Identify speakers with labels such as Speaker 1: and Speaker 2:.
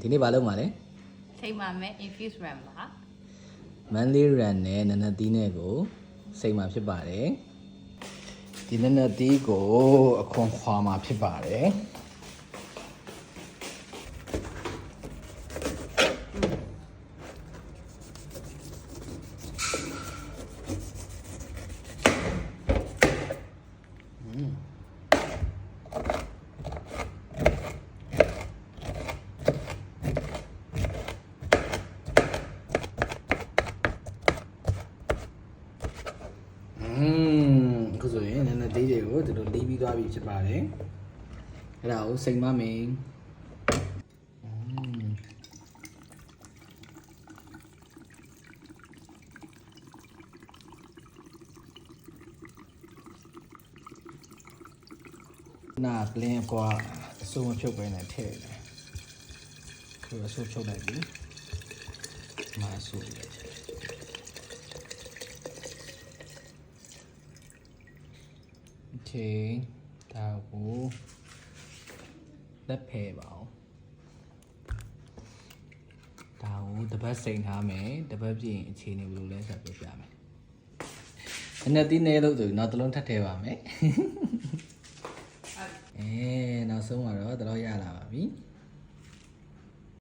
Speaker 1: ဒီနေ့ဘာလုပ်မှာလဲ
Speaker 2: ထိမှမဲ့ infuse ram ပါ
Speaker 1: မန်လေးရန်နဲ့နနသီးနဲ့ကိုစိတ်မှာဖြစ်ပါတယ်ဒီနနသီးကိုအခွန်ခွာမှာဖြစ်ပါတယ်อืมအခုဆိုရင်နန သီးတွေကိုဒီလိုလီးပြီးသွားပြီဖြစ်ပါတယ်အဲ့ဒါကိုစိတ်မမင်းอืมနာကလင်းကွာအစိုးမဖြုတ်ပဲနဲ့ထည့်တယ်ခုအစိုးဖြုတ်လိုက်ပြီမအစိုးလိုက် ချိန်ဒါကိုလက်ဖယ်ပါအောင်ဒါကိုတပတ်စိန်ထားမယ်တပတ်ပြည့်အချိန်နေဘယ်လိုလဲဆိုပြပြမယ်အနှစ်သီးနေလို့ဆိုနောက်တစ်လုံးထပ်ထည့်ပါမယ်အဲနောက်ဆုံးကတော့တော့ရလာပါပြီ